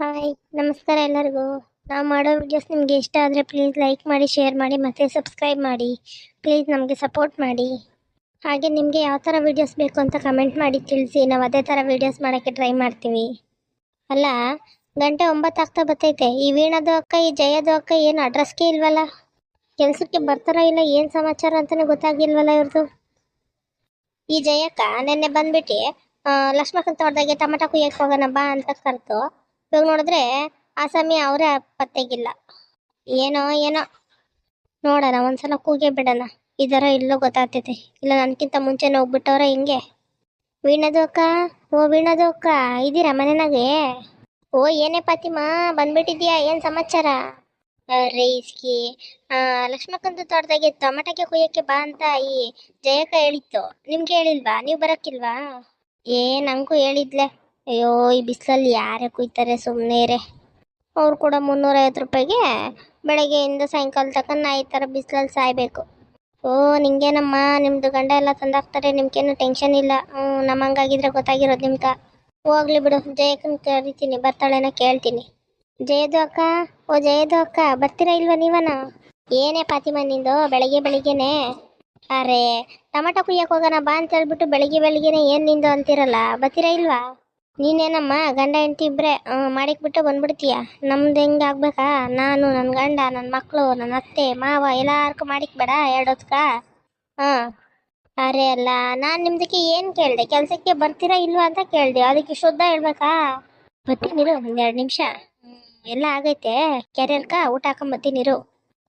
Hi ನಮಸ್ಕಾರ ಎಲ್ಲರಿಗೂ. ನಾವು ಮಾಡೋ ವಿಡಿಯೋಸ್ ನಿಮಗೆ ಇಷ್ಟ ಆದರೆ ಪ್ಲೀಸ್ ಲೈಕ್ ಮಾಡಿ ಶೇರ್ ಮಾಡಿ, ಮತ್ತು ಸಬ್ಸ್ಕ್ರೈಬ್ ಮಾಡಿ. ಪ್ಲೀಸ್ ನಮಗೆ ಸಪೋರ್ಟ್ ಮಾಡಿ. ಹಾಗೆ ನಿಮಗೆ ಯಾವ ಥರ ವೀಡಿಯೋಸ್ ಬೇಕು ಅಂತ ಕಮೆಂಟ್ ಮಾಡಿ ತಿಳಿಸಿ. ನಾವು ಅದೇ ಥರ ವೀಡಿಯೋಸ್ ಮಾಡೋಕ್ಕೆ ಟ್ರೈ ಮಾಡ್ತೀವಿ. ಅಲ್ಲ, ಗಂಟೆ ಒಂಬತ್ತಾಗ್ತಾ ಬರ್ತೈತೆ. ಈ ವೀಣದು ಅಕ್ಕ, ಈ ಜಯದು ಅಕ್ಕ ಏನು ಅಡ್ರೆಸ್ಗೆ ಇಲ್ವಲ್ಲ? ಕೆಲಸಕ್ಕೆ ಬರ್ತಾರೋ ಇಲ್ಲ ಏನು ಸಮಾಚಾರ ಅಂತಲೇ ಗೊತ್ತಾಗಿಲ್ವಲ್ಲ ಇವ್ರದ್ದು ಈ ಜಯಕ್ಕ ನೆನ್ನೆ ಬಂದ್ಬಿಟ್ಟು ಲಕ್ಷ್ಮಕ್ಕಂತ ತೋಟದಾಗೆ ಟೊಮೆಟೊ ಕುಯ್ಯಕ್ಕೆ ಹೋಗೋಣ ಬಾ ಅಂತ ಕರೆದು ಇವಾಗ ನೋಡಿದ್ರೆ ಆ ಸಮಯ ಅವರೇ ಪತ್ತೆಗಿಲ್ಲ ಏನೋ ಏನೋ. ನೋಡೋಣ, ಒಂದ್ಸಲ ಕೂಗೆ ಬಿಡೋಣ. ಇದರ ಇಲ್ಲೋ ಗೊತ್ತಾಗ್ತೈತೆ. ಇಲ್ಲ ನನಗಿಂತ ಮುಂಚೆನೇ ಹೋಗ್ಬಿಟ್ಟವ್ರ ಹಿಂಗೆ. ವೀಣದು ಅಕ್ಕ ಓ ವೀಣದು ಅಕ್ಕ ಇದ್ದೀರಾ ಮನೆನಾಗೆ? ಓ, ಏನೇ ಪಾತಿಮಾ ಬಂದ್ಬಿಟ್ಟಿದ್ಯಾ ಏನು ಸಮಾಚಾರ? ರೈಸ್ಗೆ ಲಕ್ಷ್ಮಕ್ಕಂದು ತೋಟದಾಗೆ ಟೊಮೆಟೊಗೆ ಕುಯ್ಯಕ್ಕೆ ಬಾ ಅಂತ ಈ ಜಯಕ್ಕ ಹೇಳಿತ್ತು. ನಿಮ್ಗೆ ಹೇಳಿಲ್ವಾ? ನೀವು ಬರಕ್ಕಿಲ್ವಾ? ಏ, ನಂಗೂ ಹೇಳಿದ್ಲೆ. ಅಯ್ಯೋ, ಈ ಬಿಸಿಲಲ್ಲಿ ಯಾರೇ ಕುಯ್ತಾರೆ ಸುಮ್ಮನೆ ರೇ ಅವ್ರು ಕೂಡ ಮುನ್ನೂರೈವತ್ತು ರೂಪಾಯಿಗೆ ಬೆಳಗ್ಗೆಯಿಂದ ಸಾಯಂಕಾಲ ತನಕ ನಾ ಈ ಥರ ಬಿಸಿಲಲ್ಲಿ ಸಾಯ್ಬೇಕು. ಓ, ನಿಂಗೇನಮ್ಮ ನಿಮ್ಮದು ಗಂಡ ಎಲ್ಲ ತಂದಾಕ್ತಾರೆ, ನಿಮ್ಗೇನು ಟೆನ್ಷನ್ ಇಲ್ಲ. ಹ್ಞೂ ನಮ್ಮ ಹಂಗಾಗಿದ್ರೆ ಗೊತ್ತಾಗಿರೋದು ನಿಮ್ಗೆ. ಹೋಗ್ಲಿ ಬಿಡು, ಜಯಕ್ಕನ ಕರಿತೀನಿ ಬರ್ತಾಳೆನ ಕೇಳ್ತೀನಿ. ಜಯದು ಅಕ್ಕ, ಓ ಜಯದು ಅಕ್ಕ, ಬರ್ತೀರಾ ಇಲ್ವಾ ನೀವನ? ಏನೇ ಪಾತಿಮ ನಿಂದು, ಬೆಳಗ್ಗೆ ಬೆಳಿಗ್ಗೆನೆ. ಅರೆ, ಟೊಮೆಟೊ ಕುಯ್ಯಕ್ಕೆ ಹೋಗೋಣ ಬಾ ಅಂತ ಹೇಳ್ಬಿಟ್ಟು ಬೆಳಗ್ಗೆ ಬೆಳಿಗ್ಗೆನೆ ಏನು ನಿಂದು ಅಂತಿರಲ್ಲ, ಬರ್ತೀರಾ ಇಲ್ವಾ? ನೀನೇನಮ್ಮ, ಗಂಡ ಹೆಂಡತಿ ಇಬ್ಬರೇ ಮಾಡಿಕ್ಬಿಟ್ಟು ಬಂದ್ಬಿಡ್ತೀಯ? ನಮ್ದು ಹೆಂಗೆ ಆಗ್ಬೇಕಾ? ನಾನು ನನ್ನ ಗಂಡ ನನ್ನ ಮಕ್ಕಳು ನನ್ನ ಅತ್ತೆ, ಮಾವ, ಎಲ್ಲಾರ್ಗೂ ಮಾಡಿಕ್ಬೇಡ ಬೇಡ, ಎರಡೊತ್ಕ. ಹಾಂ ಅರೆ ಅಲ್ಲ, ನಾನು ನಿಮ್ದಕ್ಕೆ ಏನು ಕೇಳಿದೆ? ಕೆಲಸಕ್ಕೆ ಬರ್ತೀರಾ ಇಲ್ವಾ ಅಂತ ಕೇಳಿದೆ. ಅದಕ್ಕೆ ಶುದ್ಧ ಹೇಳ್ಬೇಕಾ? ಬರ್ತೀನಿರು ಒಂದೆರಡು ನಿಮಿಷ. ಎಲ್ಲ ಆಗೈತೆ. ಕೆರೆಯಲ್ಕ ಊಟ ಹಾಕೊಂಬತ್ತೀನಿರು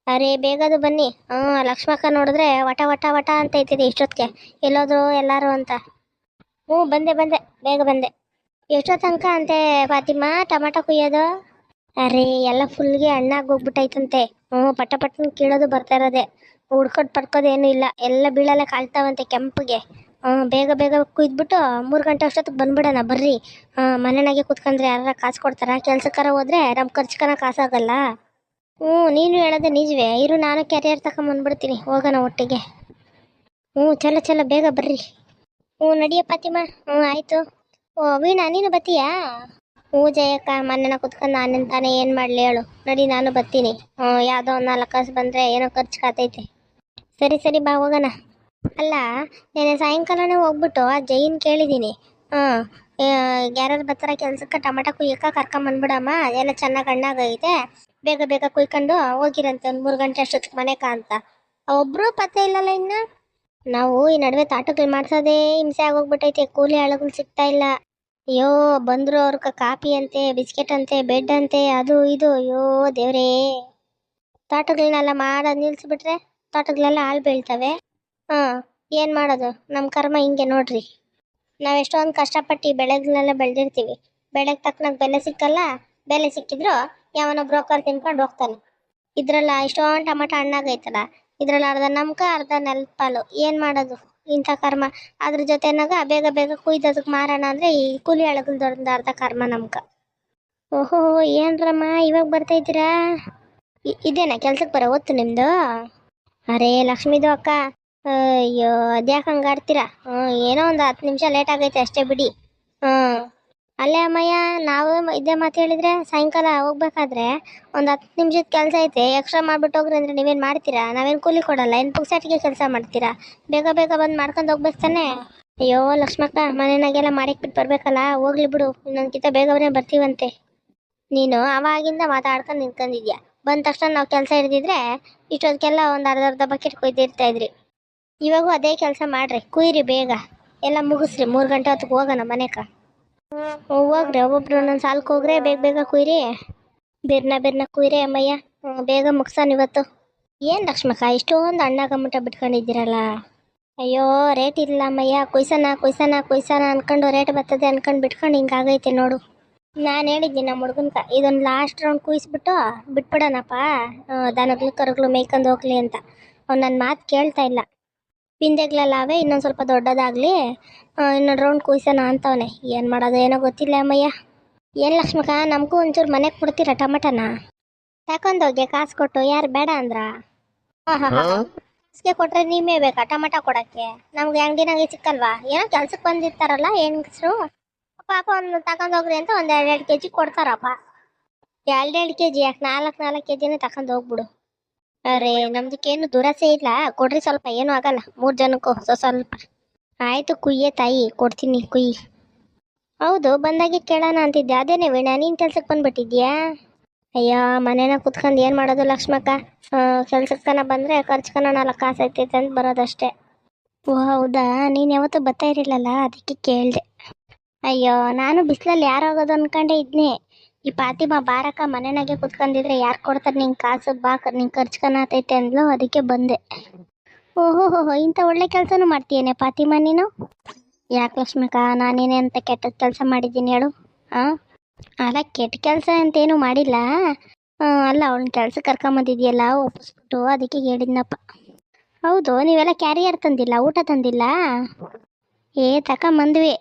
ಅರೆ ಬೇಗದು ಬನ್ನಿ. ಹಾಂ ಲಕ್ಷ್ಮಕ್ಕ ನೋಡಿದ್ರೆ ವಟ ವಟ ವಟ ಅಂತ ಐತಿದೆ ಇಷ್ಟೊತ್ತಿಗೆ ಎಲ್ಲೋದ್ರು, ಎಲ್ಲಾರು ಅಂತ. ಹ್ಞೂ, ಬಂದೆ ಬಂದೆ, ಬೇಗ ಬಂದೆ. ಎಷ್ಟೋ ತನಕ ಅಂತೆ ಫಾತಿಮಾ? ಟೊಮೆಟೊ ಕುಯ್ಯೋದು? ಅರೆ, ಎಲ್ಲ ಫುಲ್ಗೆ ಹಣ್ಣಾಗಿ ಹೋಗ್ಬಿಟ್ಟೈತಂತೆ. ಹ್ಞೂ ಪಟ್ಟ ಪಟ್ಟನ ಕೀಳೋದು ಬರ್ತಾ ಇರೋದೆ. ಹುಡ್ಕೊಟ್ ಪಡ್ಕೋದೇನು ಇಲ್ಲ. ಎಲ್ಲ ಬೀಳಲ್ಲ ಕಾಳ್ತಾವಂತೆ ಕೆಂಪಿಗೆ. ಹ್ಞೂ ಬೇಗ ಬೇಗ ಕುಯ್ದ್ಬಿಟ್ಟು ಮೂರು ಗಂಟೆ ಅಷ್ಟೊತ್ತಿಗೆ ಬಂದ್ಬಿಡೋಣ, ಬರ್ರಿ. ಹಾಂ ಮನೆನಾಗೆ ಕೂತ್ಕೊಂಡ್ರೆ ಯಾರ ಕಾಸು ಕೊಡ್ತಾರ? ಕೆಲ್ಸಕ್ಕಾರ ಹೋದ್ರೆ ನಮ್ಮ ಖರ್ಚ್ಕನ ಕಾಸಾಗಲ್ಲ. ಹ್ಞೂ ನೀನು ಹೇಳೋದು ನಿಜವೇ. ಇರು, ನಾನು ಕ್ಯಾರಿಯರ್ ತಗೊಂಬಂದ್ಬಿಡ್ತೀನಿ ಹೋಗೋಣ ಒಟ್ಟಿಗೆ. ಹ್ಞೂ ಚಲೋ ಚಲೋ, ಬೇಗ ಬರ್ರಿ. ಹ್ಞೂ ನಡಿಯ ಪಾತಿಮಾ ಹ್ಞೂ ಆಯಿತು. ಓ, ವೀಣಾ, ನೀನು ಬತ್ತೀಯಾ? ಹ್ಞೂ ಜಯಕ್ಕ ಮನೆನ ಕುತ್ಕೊಂಡು ನಾನು ತಾನೇ ಏನು ಮಾಡಲಿ ಹೇಳು. ನಡಿ, ನಾನು ಬರ್ತೀನಿ ಹ್ಞೂ, ಯಾವುದೋ ಒಂದು ನಾಲ್ಕು ಕಾಸು ಬಂದರೆ ಏನೋ ಖರ್ಚು ಕಾತೈತೆ. ಸರಿ ಸರಿ, ಬಾ, ಹೋಗೋಣ. ಅಲ್ಲ ನೆನೆ ಸಾಯಂಕಾಲನೇ ಹೋಗ್ಬಿಟ್ಟು ಆ ಜೈನ್ ಕೇಳಿದ್ದೀನಿ ಹಾಂ ಯಾರ್ಯಾರು ಬರ್ತಾರ ಕೆಲ್ಸಕ್ಕೆ, ಟೊಮೆಟೊ ಕುಯ್ಯಕ್ಕೆ ಕರ್ಕೊಂಬಂದ್ಬಿಡಮ್ಮ ಎಲ್ಲ ಚೆನ್ನಾಗಿ ಹಣ್ಣಾಗೈತೆ. ಬೇಗ ಬೇಗ ಕುಯ್ಕೊಂಡು ಹೋಗಿರಂತೆ, ಒಂದು ಮೂರು ಗಂಟೆ ಅಷ್ಟೊತ್ತಿಗೆ ಮನೆಕ ಅಂತ. ಒಬ್ಬರು ಪತ್ತೆ ಇಲ್ಲಲ್ಲ ಇನ್ನು? ನಾವು ಈ ನಡುವೆ ತಾಟಗಳು ಮಾಡ್ಸೋದೇ ಹಿಂಸೆ ಆಗೋಗ್ಬಿಟ್ಟೈತೆ. ಕೂಲಿ ಆಳುಗಳು ಸಿಗ್ತಾ ಇಲ್ಲ. ಅಯ್ಯೋ, ಬಂದ್ರು ಅವ್ರ ಕಾಫಿ ಅಂತೆ, ಬಿಸ್ಕೆಟ್ ಅಂತೆ, ಬೆಡ್ ಅಂತೆ, ಅದು ಇದು. ಅಯ್ಯೋ, ದೇವ್ರೇ. ತೋಟಗಳನ್ನೆಲ್ಲ ಮಾಡೋದು ನಿಲ್ಸ್ಬಿಟ್ರೆ ತೋಟಗಳೆಲ್ಲ ಹಾಳು ಬೀಳ್ತವೆ. ಹಾಂ, ಏನು ಮಾಡೋದು? ನಮ್ಮ ಕರ್ಮ ಹಿಂಗೆ ನೋಡ್ರಿ. ನಾವು ಎಷ್ಟೊಂದು ಕಷ್ಟಪಟ್ಟು ಬೆಳೆಗಳನ್ನೆಲ್ಲ ಬೆಳೆದಿರ್ತೀವಿ. ಬೆಳೆಗೆ ತಕ್ಕನಾಗ ಬೆಲೆ ಸಿಕ್ಕಲ್ಲ, ಬೆಲೆ ಸಿಕ್ಕಿದ್ರು ಯಾವನೋ ಬ್ರೋಕರ್ ತಿನ್ಕೊಂಡು ಹೋಗ್ತಾನೆ. ಇದ್ರಲ್ಲ ಇಷ್ಟೊಂದು ಟೊಮೆಟೊ ಹಣ್ಣಾಗೈತಲ್ಲ ಇದ್ರಲ್ಲಿ ಅರ್ಧ ನಮ್ಗೆ ಅರ್ಧ ನೆಲದ ಪಾಲು ಏನು ಮಾಡೋದು? ಇಂಥ ಕರ್ಮ. ಅದ್ರ ಜೊತೆನಾಗ ಬೇಗ ಬೇಗ ಕುಯ್ದದಕ್ಕೆ ಮಾರೋಣ ಅಂದರೆ ಈ ಕೂಲಿ ಆಳುಗಳ್ದೊಂದು ಅರ್ಧ ಕರ್ಮ ನಮ್ಕ. ಓಹೋ ಏನ್ರಮ್ಮ ಇವಾಗ ಬರ್ತಾ ಇದ್ದೀರಾ? ಇದೇನಾ ಕೆಲ್ಸಕ್ಕೆ ಬರೋ ಹೊತ್ತು ನಿಮ್ಮದು ಅರೇ, ಲಕ್ಷ್ಮೀದು ಅಕ್ಕ. ಅಯ್ಯೋ, ಅದ್ಯಾಕೆ ಹಂಗೆ ಆಡ್ತೀರಾ ಹ್ಞೂ ಏನೋ ಒಂದು ಹತ್ತು ನಿಮಿಷ ಲೇಟ್ ಆಗೈತೆ ಅಷ್ಟೇ ಬಿಡಿ. ಹ್ಞೂ ಅಲ್ಲೇ ಅಮ್ಮಯ್ಯ, ನಾವು ಇದೇ ಮಾತು ಹೇಳಿದ್ರೆ ಸಾಯಂಕಾಲ ಹೋಗ್ಬೇಕಾದ್ರೆ ಒಂದು ಹತ್ತು ನಿಮಿಷದ ಕೆಲಸ ಐತೆ ಎಕ್ಸ್ಟ್ರಾ ಮಾಡಿಬಿಟ್ಟು ಹೋಗ್ರಿ ಅಂದರೆ ನೀವೇನು ಮಾಡ್ತೀರಾ? ನಾವೇನು ಕೂಲಿ ಕೊಡಲ್ಲ, ಏನು ಪುಕ್ಸಾಟಿಗೆ ಕೆಲಸ ಮಾಡ್ತೀರಾ? ಬೇಗ ಬೇಗ ಬಂದು ಮಾಡ್ಕೊಂಡು ಹೋಗ್ಬೇಕು ತಾನೆ? ಅಯ್ಯೋ ಲಕ್ಷ್ಮಕ್ಕ, ಮನೆನಾಗೆಲ್ಲ ಮಾಡಿಕ್ಬಿಟ್ಟು ಬರಬೇಕಲ್ಲ, ಹೋಗ್ಲಿ ಬಿಡು, ಇನ್ನೊಂದ್ಕಿಂತ ಬೇಗವೇ ಬರ್ತೀವಂತೆ. ನೀನು ಅವಾಗಿಂದ ಮಾತಾಡ್ಕೊಂಡು ನಿಂತ್ಕೊಂಡಿದ್ಯಾ? ಬಂದ ತಕ್ಷಣ ನಾವು ಕೆಲಸ ಹಿಡಿದಿದ್ರೆ ಇಷ್ಟೊಂದಕ್ಕೆಲ್ಲ ಒಂದು ಅರ್ಧ ಅರ್ಧ ಬಕೆಟ್ ಕೊಯ್ದಿರ್ತಾ ಇದ್ರಿ. ಇವಾಗೂ ಅದೇ ಕೆಲಸ ಮಾಡ್ರಿ, ಕುಯ್ರಿ ಬೇಗ. ಎಲ್ಲ ಮುಗಿಸ್ರಿ, ಮೂರು ಗಂಟೆ ಹೊತ್ತಿಗೆ ಹೋಗೋಣ ಮನೆಕ ಹೋಗ್ರಿ ಒಬ್ಬೊಬ್ರು ಒಂದೊಂದು ಸಾಲಕ್ಕೆ ಹೋಗ್ರೆ ಬೇಗ ಬೇಗ ಕುಯ್ರಿ. ಬಿರ್ನ ಬಿರ್ನ ಕುಯ್ರಿ ಅಮ್ಮಯ್ಯ. ಬೇಗ ಮುಗ್ಸಾನ ಇವತ್ತು. ಏನು ಲಕ್ಷ್ಮಕ್ಕ, ಇಷ್ಟೊಂದು ಅಣ್ಣಾಗಮಟ ಬಿಟ್ಕೊಂಡಿದ್ದೀರಲ್ಲ. ಅಯ್ಯೋ ರೇಟ್ ಇಲ್ಲ ಅಮ್ಮಯ್ಯ. ಕುಯ್ಸನ ಕುಯ್ಸನ ಕುಯ್ಸನ ಅನ್ಕೊಂಡು ರೇಟ್ ಬರ್ತದೆ ಅನ್ಕೊಂಡು ಬಿಟ್ಕೊಂಡು ಹಿಂಗಾಗೈತೆ ನೋಡು. ನಾನು ಹೇಳಿದ್ದೀನಿ ನಮ್ಮ ಹುಡುಗನ್ಕ ಇದೊಂದು ಲಾಸ್ಟ್ ರೌಂಡ್ ಕುಯ್ಸ್ಬಿಟ್ಟು ಬಿಟ್ಬಿಡೋಣಪ್ಪ. ದನಗಳು, ಕರುಗಳು ಮೇಯ್ಕೊಂಡು ಹೋಗ್ಲಿ ಅಂತ. ಅವ್ನು ನನ್ನ ಮಾತು ಕೇಳ್ತಾ ಇಲ್ಲ. ಪಿಂದೆಗ್ಲಲ್ಲಾವೆ ಇನ್ನೊಂದು ಸ್ವಲ್ಪ ದೊಡ್ಡದಾಗಲಿ ಇನ್ನೊಂದು ರೌಂಡ್ ಕುಯ್ಸೋಣ ಅಂತವನೆ. ಏನು ಮಾಡೋದು ಏನೋ ಗೊತ್ತಿಲ್ಲ ಅಮ್ಮಯ್ಯ. ಏನು ಲಕ್ಷ್ಮಿಕ ನಮಗೂ ಒಂಚೂರು ಮನೆಗೆ ಕೊಡ್ತೀರಾ ಟಮಟನ? ತಕೊಂಡೋಗಿ ಕಾಸು ಕೊಟ್ಟು, ಯಾರು ಬೇಡ ಅಂದ್ರ? ಹಾಂ ಹಾಂ ಹಾಂ ನೀವೇ ಬೇಕಾ ಟಮಟ ಕೊಡೋಕ್ಕೆ? ನಮ್ಗೆ ಅಂಗಡಿನಾಗೆ ಸಿಕ್ಕಲ್ವಾ? ಏನೋ ಕೆಲ್ಸಕ್ಕೆ ಬಂದಿರ್ತಾರಲ್ಲ ಹೆಂಗಸರು ಪಾಪ ಒಂದು ತಗೊಂಡೋಗ್ರಿ ಅಂತ ಒಂದು ಎರಡು ಎರಡು ಕೆ ಜಿ ಕೊಡ್ತಾರಪ್ಪ. ಎರಡೆರಡು ಕೆ ಜಿ ಯಾಕೆ ನಾಲ್ಕು ನಾಲ್ಕು ಕೆ ಜಿನೇ ಹೋಗ್ಬಿಡು. ಅರೆ, ನಮ್ದಕ್ಕೇನು ದುರಾಸೆ ಇಲ್ಲ. ಕೊಡ್ರಿ ಸ್ವಲ್ಪ, ಏನೂ ಆಗಲ್ಲ. ಮೂರು ಜನಕ್ಕೂ ಸ್ವಸ್ವಲ್ಪ ಆಯಿತು ಕುಯ್ಯೆ ತಾಯಿ, ಕೊಡ್ತೀನಿ ಕುಯ್ಯಿ ಹೌದು, ಬಂದಾಗೆ ಕೇಳೋಣ ಅಂತಿದ್ದೆ. ಅದೇನೇ ವೀಣಾ ನೀನು ಕೆಲ್ಸಕ್ಕೆ ಬಂದ್ಬಿಟ್ಟಿದ್ಯಾ ಅಯ್ಯೋ, ಮನೇನ ಕುತ್ಕೊಂಡು ಏನು ಮಾಡೋದು ಲಕ್ಷ್ಮಕ್ಕ? ಕೆಲ್ಸಕ್ಕನ ಬಂದರೆ ಖರ್ಚ್ಕನ ನಾಲ್ಕು ಕಾಸು ಐತೈತೆ ಅಂತ ಬರೋದಷ್ಟೇ. ಓ, ಹೌದಾ? ನೀನು ಯಾವತ್ತೂ ಬರ್ತಾ ಇರಲಿಲ್ಲಲ್ಲ? ಅದಕ್ಕೆ ಕೇಳಿದೆ. ಅಯ್ಯೋ, ನಾನು ಬಿಸಿಲಲ್ಲಿ ಯಾರು ಹೋಗೋದು ಅನ್ಕೊಂಡೆ ಇದ್ನಿ. ಈ ಪಾತಿಮಾ ಬಾರಕ ಮನೆನಾಗೆ ಕುತ್ಕೊಂಡಿದ್ರೆ ಯಾರು ಕೊಡ್ತಾರೆ ನಿಂಗೆ ಕಾಸು ಬಾ ನಿಂಗೆ ಖರ್ಚ್ಕನತೈತೆ ಅಂದ್ಲು ಅದಕ್ಕೆ ಬಂದೆ. ಓಹೋ ಹೋ ಇಂಥ ಒಳ್ಳೆ ಕೆಲಸನೂ ಮಾಡ್ತೀಯೇನೆ ಪಾತಿಮಾ ನೀನು? ಯಾಕೆ ಲಕ್ಷ್ಮಿಕಾ ನಾನೇನೆ ಅಂತ ಕೆಟ್ಟ ಕೆಲಸ ಮಾಡಿದ್ದೀನಿ ಹೇಳು. ಹಾಂ ಅಲ್ಲ, ಕೆಟ್ಟ ಕೆಲಸ ಅಂತೇನು ಮಾಡಿಲ್ಲ. ಅಲ್ಲ ಅವಳನ್ನ ಕೆಲ್ಸಕ್ಕೆ ಕರ್ಕೊಂಬಂದಿದ್ಯಲ್ಲ, ಒಪ್ಪಿಸ್ಬಿಟ್ಟು ಅದಕ್ಕೆ ಹೇಳಿದ್ನಪ್ಪ. ಹೌದು, ನೀವೆಲ್ಲ ಕ್ಯಾರಿಯರ್ ತಂದಿಲ್ಲ, ಊಟ ತಂದಿಲ್ಲ? ಏ ತಗೊಂಬಂದ್ವಿ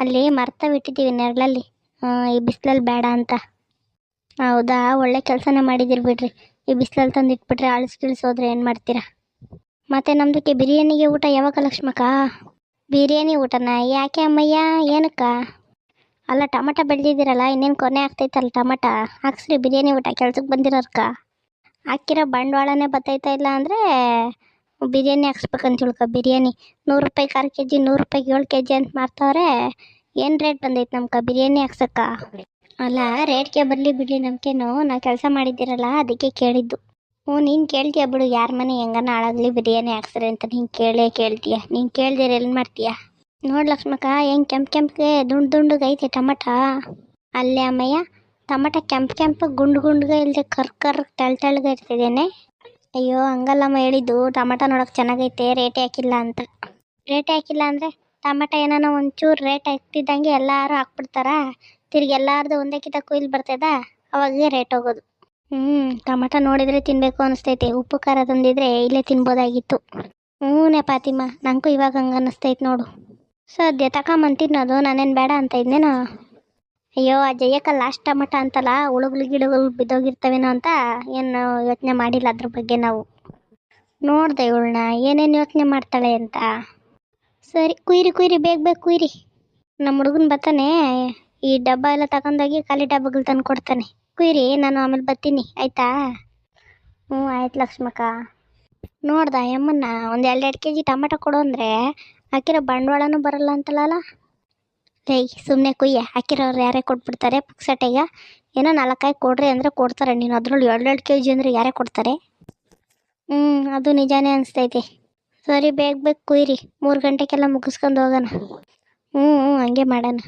ಅಲ್ಲಿ ಮರ್ತ ಬಿಟ್ಟಿದ್ದೀವಿ ನೆರಳಲ್ಲಿ. ಈ ಬಿಸಿಲಲ್ಲಿ ಬೇಡ ಅಂತ. ಹೌದಾ? ಒಳ್ಳೆ ಕೆಲಸನೇ ಮಾಡಿದಿರಿ ಬಿಡ್ರಿ. ಈ ಬಿಸಿಲಲ್ಲಿ ತಂದು ಇಟ್ಬಿಟ್ರೆ ಅಳಿಸ್ ಕಿಳಿಸೋದ್ರೆ ಏನು ಮಾಡ್ತೀರಾ? ಮತ್ತೆ ನಮ್ಮದಕ್ಕೆ ಬಿರಿಯಾನಿಗೆ ಊಟ ಯಾವಾಗ ಲಕ್ಷ್ಮಕ್ಕ? ಬಿರಿಯಾನಿ ಊಟನ? ಯಾಕೆ ಅಮ್ಮಯ್ಯ? ಏನಕ್ಕ? ಅಲ್ಲ, ಟಮಟ ಬೆಳೆದಿದ್ದೀರಲ್ಲ, ಇನ್ನೇನು ಕೊನೆ ಆಗ್ತೈತಲ್ಲ ಟೊಮಟ? ಹಾಕ್ಸ್ರಿ, ಬಿರಿಯಾನಿ ಊಟ. ಕೆಲ್ಸಕ್ಕೆ ಬಂದಿರೋರ್ಕ. ಹಾಕಿರೋ ಬಂಡವಾಳನೇ ಬತ್ತೈತಾ ಇಲ್ಲ ಅಂದರೆ ಬಿರಿಯಾನಿ ಹಾಕ್ಸ್ಬೇಕಂತ ತಿಳ್ಕೊ ಬಿರಿಯಾನಿ ನೂರು ರೂಪಾಯಿ ಆರು ಕೆ ಜಿ ನೂರು ರೂಪಾಯಿಗೆ ಏಳು ಕೆ ಜಿ ಅಂತ ಮಾರ್ತಾವ್ರೆ. ಏನು ರೇಟ್ ಬಂದೈತೆ ನಮ್ಗೆ ಬಿರಿಯಾನಿ ಹಾಕ್ಸಕ್ಕ? ಅಲ್ಲ ರೇಟ್ಗೆ ಬರಲಿ ಬಿಡಲಿ ನಮ್ಗೇನು ನಾ ಕೆಲಸ ಮಾಡಿದ್ದೀರಲ್ಲ, ಅದಕ್ಕೆ ಕೇಳಿದ್ದು. ಹ್ಞೂ, ನೀನು ಕೇಳ್ತೀಯ ಬಿಡು. ಯಾರ ಮನೆ ಹೆಂಗನ ಹಾಳಾಗಲಿ ಬಿರಿಯಾನಿ ಹಾಕ್ಸ್ರಿ ಅಂತ ನೀನು ಕೇಳೇ ಕೇಳ್ತೀಯ. ನೀನು ಕೇಳ್ದಿರ ಎಲ್ಲಿ ಮಾಡ್ತೀಯ? ನೋಡು ಲಕ್ಷ್ಮಕ್ಕ ಹೆಂಗೆ ಕೆಂಪು ಕೆಂಪಿಗೆ ದುಂಡು ಐತೆ ಟಮಟ? ಅಲ್ಲೇ ಅಮ್ಮಯ್ಯ, ಟಮಟ ಕೆಂಪು ಕೆಂಪ್, ಗುಂಡು ಗುಂಡ್ಗೆ ಇಲ್ಲದೆ ಕರ್ ಕರ್ ಟಳ್ ಟಳ್ಗೆ ಇರ್ತಿದ್ದೇನೆ ಅಯ್ಯೋ, ಹಂಗಲ್ಲಮ್ಮ ಹೇಳಿದ್ದು. ಟಮಟ ನೋಡೋಕೆ ಚೆನ್ನಾಗೈತೆ ರೇಟ್ ಹಾಕಿಲ್ಲ ಅಂತ. ರೇಟ್ ಹಾಕಿಲ್ಲ ಅಂದರೆ? ಟಮಟ ಏನಾನ ಒಂಚೂರು ರೇಟ್ ಹಾಕ್ತಿದ್ದಂಗೆ ಎಲ್ಲರೂ ಹಾಕ್ಬಿಡ್ತಾರಾ? ತಿರ್ಗಿ ಎಲ್ಲಾರ್ದು ಒಂದೇ ಕಿತ ಕೊಯ್ಲು ಬರ್ತದ? ಅವಾಗೆ ರೇಟ್ ಹೋಗೋದು. ಹ್ಞೂ ಟಮಟ ನೋಡಿದರೆ ತಿನ್ನಬೇಕು ಅನಿಸ್ತೈತೆ. ಉಪ್ಪು ಖಾರ ತಂದಿದ್ರೆ ಇಲ್ಲೇ ತಿನ್ಬೋದಾಗಿತ್ತು. ಹ್ಞೂನೇ ಪಾತಿಮ್ಮ ನನಗೂ ಇವಾಗ ಹಂಗೆ ಅನ್ನಿಸ್ತೈತೆ ನೋಡು. ಸದ್ಯ ತಕ ತಿನ್ನೋದು ನಾನೇನು ಬೇಡ ಅಂತ ಇದ್ನೇನೋ? ಅಯ್ಯೋ, ಆ ಜಯಕ್ಕ ಲಾಸ್ಟ್ ಟಮಟ ಅಂತಲ್ಲ ಉಳುಗ್ಲು ಗಿಡಗಳು ಬಿದ್ದೋಗಿರ್ತವೇನೋ ಅಂತ ಏನು ಯೋಚನೆ ಮಾಡಿಲ್ಲ ಅದ್ರ ಬಗ್ಗೆ ನಾವು. ನೋಡಿದೆ ಇವಳನ್ನ, ಏನೇನು ಯೋಚನೆ ಮಾಡ್ತಾಳೆ ಅಂತ. ಸರಿ, ಕುಯ್ರಿ ಕುಯ್ರಿ, ಬೇಗ ಬೇಗ ಕುಯ್ರಿ. ನಮ್ಮ ಹುಡುಗನ ಬರ್ತಾನೆ. ಈ ಡಬ್ಬ ಎಲ್ಲ ತಗೊಂಡೋಗಿ ಖಾಲಿ ಡಬ್ಬಗಳು ತಂದು ಕೊಡ್ತಾನೆ. ಕುಯ್ರಿ, ನಾನು ಆಮೇಲೆ ಬರ್ತೀನಿ, ಆಯ್ತಾ? ಹ್ಞೂ, ಆಯ್ತು ಲಕ್ಷ್ಮಕ್ಕ. ನೋಡ್ದ ಯಮ್ಮನ್ನ, ಒಂದು ಎರಡೆರಡು ಕೆ ಜಿ ಟೊಮೆಟೊ ಕೊಡು ಅಂದರೆ ಹಾಕಿರೋ ಬಂಡವಾಳನೂ ಬರಲ್ಲ ಅಂತಲ್ಲ ಲೈ ಸುಮ್ಮನೆ ಕುಯ್ಯ. ಹಾಕಿರೋರು ಯಾರೇ ಕೊಟ್ಬಿಡ್ತಾರೆ, ಪುಕ್ಸಟೆಗ. ಏನೋ ನಾಲ್ಕಾಯಿ ಕೊಡ್ರಿ ಅಂದರೆ ಕೊಡ್ತಾರೆ. ನೀನು ಅದ್ರಲ್ಲಿ ಎರಡೆರಡು ಕೆ ಜಿ ಅಂದರೆ ಯಾರೇ ಕೊಡ್ತಾರೆ? ಹ್ಞೂ ಅದು ನಿಜಾನೇ ಅನಿಸ್ತೈತೆ. ಸರಿ ಬೇಗ ಬೇಗ ಕುಯ್ರಿ. ಮೂರು ಗಂಟೆಗೆಲ್ಲ ಮುಗಿಸ್ಕೊಂಡು ಹೋಗೋಣ. ಹ್ಞೂ ಹ್ಞೂ ಹಂಗೆ ಮಾಡೋಣ.